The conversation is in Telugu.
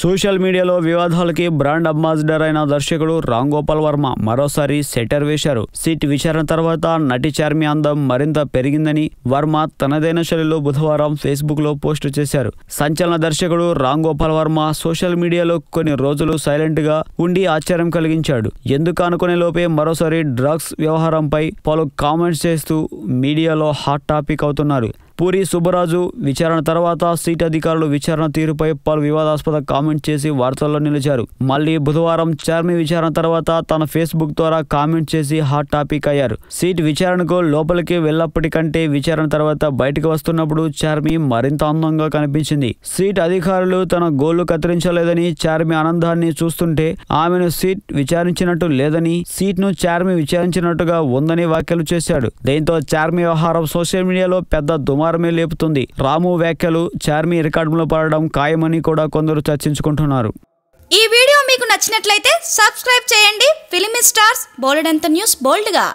సోషల్ మీడియాలో వివాదాలకి బ్రాండ్ అంబాసిడర్ అయిన దర్శకుడు రామ్ గోపాల్ వర్మ మరోసారి సెటర్ వేశారు. సిట్ విచారణ తర్వాత నటి చార్మి అందం మరింత పెరిగిందని వర్మ తనదైన శైలిలో బుధవారం ఫేస్బుక్లో పోస్టు చేశారు. సంచలన దర్శకుడు రామ్ గోపాల్ వర్మ సోషల్ మీడియాలో కొన్ని రోజులు సైలెంట్గా ఉండి ఆశ్చర్యం కలిగించాడు. ఎందుకు అనుకునే లోపే మరోసారి డ్రగ్స్ వ్యవహారంపై పలు కామెంట్స్ చేస్తూ మీడియాలో హాట్ టాపిక్ అవుతున్నారు. పూరి సుబ్బరాజు విచారణ తర్వాత సీట్ అధికారులు విచారణ తీరుపై పలు వివాదాస్పద కామెంట్ చేసి వార్తల్లో నిలిచారు. మళ్ళీ బుధవారం చార్మి విచారణ తర్వాత తన ఫేస్బుక్ ద్వారా కామెంట్ చేసి హాట్ టాపిక్ అయ్యారు. సీట్ విచారణకు లోపలికి వెళ్ళప్పటికంటే విచారణ తర్వాత బయటకు వస్తున్నప్పుడు చార్మి మరింత అందంగా కనిపించింది. సీట్ అధికారులు తన గోళ్ళు కత్తిరించలేదని చార్మి ఆనందాన్ని చూస్తుంటే ఆమెను సీట్ విచారించినట్టు లేదని సీట్ను చార్మి విచారించినట్టుగా ఉందని వ్యాఖ్యలు చేశాడు. దీంతో చార్మి వ్యవహారం సోషల్ మీడియాలో పెద్ద దుమారమే లేపుతుంది. రాము వ్యాఖ్యలు చార్మి రికార్డులో పడడం ఖాయమని కూడా కొందరు చర్చించుకుంటున్నారు. ఈ వీడియో మీకు నచ్చినట్లయితే సబ్స్క్రైబ్ చేయండి. ఫిలిమి స్టార్స్ బోలెడంత న్యూస్ బోల్డ్గా.